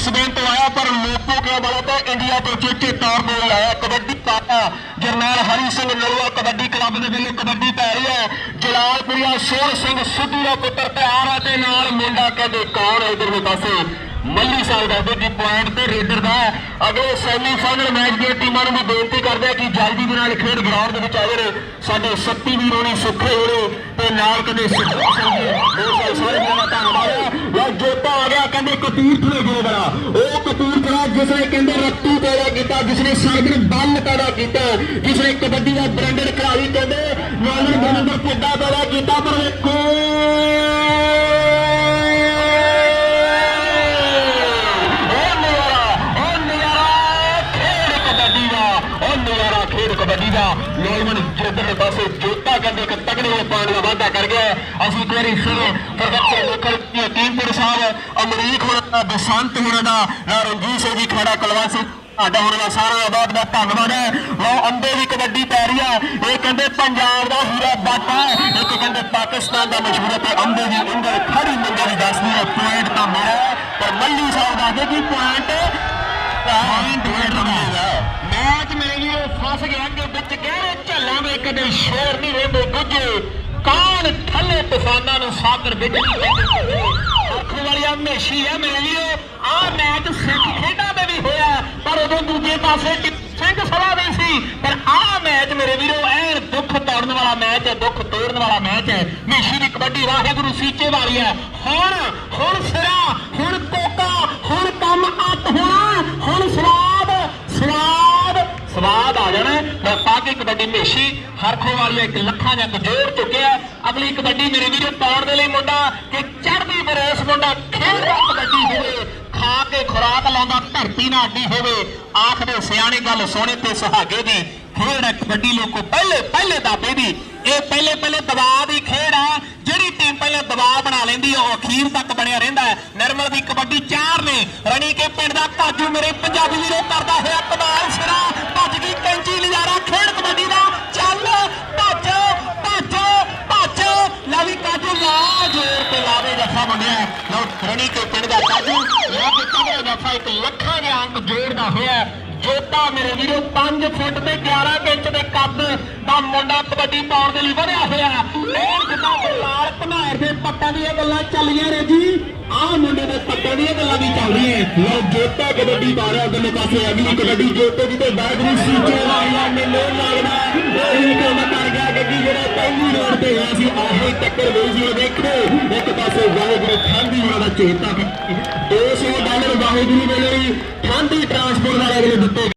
Spain ਤੋਂ ਆਇਆ, ਪਰ ਲੋਪੋ ਕੇ ਵਾਲਾ ਤਾਂ ਇੰਡੀਆ ਤੋਂ ਚੇਚੇ ਤੌਰ ਤੇ ਆਇਆ। ਕਬੱਡੀ ਕਾਕਾ ਜਰਨੈਲ ਹਰੀ ਸਿੰਘ ਨਲੂਆ ਕਬੱਡੀ ਕਲੱਬ ਦੇ ਵੱਲੋਂ ਕਬੱਡੀ ਪੈ ਰਹੀ ਹੈ। ਜਲਾਲਪੁਰੀਆ ਸ਼ੇਰ ਸਿੰਘ ਸਿੱਧੂ ਦਾ ਪੁੱਤਰ ਪਿਆਰ ਹੈ ਤੇ ਨਾਲ ਮੁੰਡਾ ਕਹਿੰਦੇ ਕੌਣ ਹੈ ਇਧਰਲੇ ਪਾਸੇ? ਮੱਲੀ ਸਾਹਿਬ ਦੱਸਦੇ ਕਿ ਪੁਆਇੰਟ ਤੇ ਰੇਡਰ ਦਾ ਅਗਲੇ ਸੈਮੀ ਫਾਈਨਲ ਮੈਚ ਦੀਆਂ ਟੀਮਾਂ ਨੂੰ ਵੀ ਬੇਨਤੀ ਕਰਦੇ ਆ ਕਿ ਜਲਦੀ ਦੇ ਨਾਲ ਖੇਡ ਗਰਾਊਂਡ ਦੇ ਵਿੱਚ ਆ ਜਾਣ। ਸਾਡੇ ਸੱਤੀ ਵੀਰ ਹੋਣੀ ਸੁੱਖੇ ਹੋਣੇ ਤੇ ਨਾਲ ਕਦੇ ਸੁਖਾ ਸਿੰਘ ਸਾਰੇ ਸਾਰੇ ਧੰਨਵਾਦ ਹੈ ਜੋਤਾ ਆ ਗਿਆ, ਕਹਿੰਦੇ ਕਪੂਰਥਲੇ ਗੁਰੂ ਬੜਾ ਉਹ ਕਤੀਰਥਲਾ ਜਿਸ ਨੇ ਕਹਿੰਦੇ ਰੱਤੂ ਪੈਦਾ ਕੀਤਾ, ਜਿਸ ਨੇ ਸਰਗਰ ਬੰਨ ਪੈਦਾ ਕੀਤਾ, ਜਿਸ ਨੇ ਕਬੱਡੀ ਦਾ ਬ੍ਰਾਂਡਡ ਖਿਡਾਰੀ ਕਹਿੰਦੇ ਨਾਲਨ ਗੁਰਿੰਦਰ ਪੁੱਡਾ ਪੈਦਾ ਕੀਤਾ, ਪਰ ਵੇਖੋ ਨੌਜਵਾਨ ਪਾਸੇ ਜੋਤਾ ਕਹਿੰਦੇ ਕਿ ਤਗੜੇ ਜਿਹੇ ਦਾ ਵਾਧਾ ਕਰ ਗਿਆ ਅਸੀਂ ਇੱਕ ਵਾਰੀ ਫਿਰ ਪ੍ਰਦਰਸ਼ਨ ਲੋਕਲ ਟੀਮਪੁਰ ਸਾਹਿਬ, ਅਮਰੀਕ ਹੋਣਾ ਦਾ, ਬਸੰਤ ਹੋਣਾ ਦਾ, ਨਾ ਰਣਜੀਤ ਸਿੰਘ ਜੀ ਖੜਾ, ਕੁਲਵੰਤ ਤੁਹਾਡਾ ਹੋਣ ਦਾ ਸਾਰਾ ਬਹੁਤ ਬਹੁਤ ਧੰਨਵਾਦ ਹੈ। ਲਓ, ਅੰਬੇ ਦੀ ਕਬੱਡੀ ਪੈ ਰਹੀ ਆ। ਇਹ ਕਹਿੰਦੇ ਪੰਜਾਬ ਦਾ ਹੀਰਾ ਬਾਟਾ ਹੈ। ਇੱਕ ਕਹਿੰਦੇ ਪਾਕਿਸਤਾਨ ਦਾ ਮਸ਼ਹੂਰ ਤੇ ਅੰਬੇ ਦੀ ਉਂਗਲ ਖੜੀ ਮੰਗੇ ਦੱਸਦੀ ਹੈ। ਪੁਆਇੰਟ ਤਾਂ ਮੇਰਾ ਪਰ ਮੱਲੀ ਸਾਹਿਬ ਦੱਸਦੇ ਕਿ ਪੁਆਇੰਟ ਪੁਆਇੰਟ ਮੇਰਾ ਮੈਚ ਮੇਰੇ ਵੀਰੋ ਫਸ ਗਿਆ ਕਿ ਵਿੱਚ, ਗਹਿਰੇ ਝੱਲਾਂ ਦੇ ਕਦੇ ਸ਼ੋਰ ਨਹੀਂ ਰਹਿੰਦੇ ਗੁੱਜੇ ਕਾਣ ਥੱਲੇ ਤੂਫਾਨਾਂ ਨੂੰ ਸਾਗਰ ਵਿੱਚ ਨਹੀਂ ਵਾਲੀ ਹਮੇਸ਼ੀ ਹੈ ਮੇਰੇ ਵੀਰੋ, ਆਹ ਮੈਚ ਸਿੱਖ ਖੇਡਾਂ ਦੇ ਵੀ ਹੋਇਆ, ਪਰ ਉਦੋਂ ਦੂਜੇ ਪਾਸੇ ਸਿੰਘ ਸਭਾ ਦੇ ਸੀ। ਪਰ ਆਹ ਮੈਚ ਮੇਰੇ ਵੀਰੋ, ਐਨ ਦੁੱਖ ਤੋੜਨ ਵਾਲਾ ਮੈਚ ਹੈ, ਦੁੱਖ ਤੋੜਨ ਵਾਲਾ ਮੈਚ ਹੈ। ਮੇਸ਼ੀ ਦੀ ਕਬੱਡੀ ਵਾਹਿਗੁਰੂ ਸੀਚੇ ਵਾਲੀ ਹੈ। ਹੁਣ ਹੁਣ ਸਿਰਾ ਜਾਣਾ ਪਾ ਕੇ ਕਬੱਡੀ ਮੇਸ਼ੀ ਹਰਖੋ ਵਾਲੀ ਇੱਕ ਲੱਖਾਂ ਜੰਗ ਜੋੜ ਚੁੱਕਿਆ। ਅਗਲੀ ਕਬੱਡੀ ਮੇਰੇ ਵੀਰੋ ਪਾਉਣ ਦੇ ਲਈ ਮੁੰਡਾ ਕਿ ਚੜ੍ਹਦੀ ਬਰੇਸ ਮੁੰਡਾ, ਖੇਡਦਾ ਕਬੱਡੀ ਹੋਵੇ, ਖਾ ਕੇ ਖੁਰਾਕ ਲਾਉਂਦਾ, ਧਰਤੀ ਨਾਲ ਅੱਡੀ ਹੋਵੇ। ਆਖਦੇ ਸਿਆਣੇ ਗੱਲ ਸੋਹਣੇ ਤੇ ਸੁਹਾਗੇ ਦੀ। ਖੇਡ ਹੈ ਕਬੱਡੀ ਲੋਕੋ, ਪਹਿਲੇ ਪਹਿਲੇ ਦਾਬੇ ਦੀ। ਇਹ ਪਹਿਲੇ ਪਹਿਲੇ ਦਬਾਅ ਦੀ ਖੇਡ ਹੈ ਜਿਹੜੀ ਟੀਮ ਪਹਿਲੇ ਦਬਾਅ ਬਣਾ ਲੈਂਦੀ ਹੈ ਉਹ ਅਖੀਰ ਤੱਕ ਬਣਿਆ ਰਹਿੰਦਾ ਹੈ। ਨਿਰਮਲ ਦੀ ਕਬੱਡੀ ਚਾਰ ਨੇ। ਰਣੀ ਕੇ ਪਿੰਡ ਦਾ ਕਾਜੂ ਮੇਰੇ ਪੰਜਾਬੀ ਵੀਰੋ ਕਰਦਾ ਲਓ ਰਣੀ ਕੇ ਪਿੰਡ ਦਾ ਕਾਜੂ ਲਾ ਕੇ ਲੱਖਾਂ ਦੇ ਅੰਕ ਜੋੜਦਾ ਹੋਇਆ ਜੋਤਾ ਮੇਰੇ ਵੀਰੋ 5 ਫੁੱਟ ਤੇ 11 ਇੰਚ ਦੇ ਕੱਦ ਦਾ ਮੁੰਡਾ ਕਬੱਡੀ ਪਾਉਣ ਦੇ ਲਈ ਵਧਿਆ ਹੋਇਆ ਇਹ ਜਿੱਦਾਂ ਲਾਲ ਘਮਾਰ ਦੇ ਪੱਟਾਂ ਦੀਆਂ ਗੱਲਾਂ ਚੱਲੀਆਂ ਨੇ ਜੀ। ਆਹ ਮੁੰਡੇ ਦੇ ਪੱਟਾਂ ਦੀਆਂ ਗੱਲਾਂ ਵੀ ਚੱਲਦੀਆਂ ਲਓ ਜੋਤਾ ਕਬੱਡੀ ਪਾ ਰਿਹਾ ਅਗਲੇ ਪਾਸੇ ਅਗਲੀ ਕਬੱਡੀ। ਜੋਤੇ ਦੀ ਤੇ ਬਾਗਰੀ ਸੀਚੇ ਵਾਲਾ ਮੈਨੂੰ ਲੱਗਦਾ ਇਹ ਕੰਮ ਕਰ ਗਿਆ। ਗੱਡੀ ਜਿਹੜਾ ਪਹਿਲੀ ਰੋਡ ਤੇ ਹੋਇਆ ਸੀ, ਆਹੀ ਟੱਕਰ ਹੋਈ ਸੀ ਉਹ ਦੇਖੋ ਇੱਕ ਪਾਸੇ ਵਾਹਿਗੁਰੂ ਠੰਡੀ ਵਾਲਾ ਚੇਤਾ 200 ਡਾਲਰ ਵਾਹਿਗੁਰੂ ਦੇ ਲਈ ਠੰਡੀ ਟਰਾਂਸਪੋਰਟ ਵਾਲੇ ਅਗਲੇ ਦਿੱਤੇ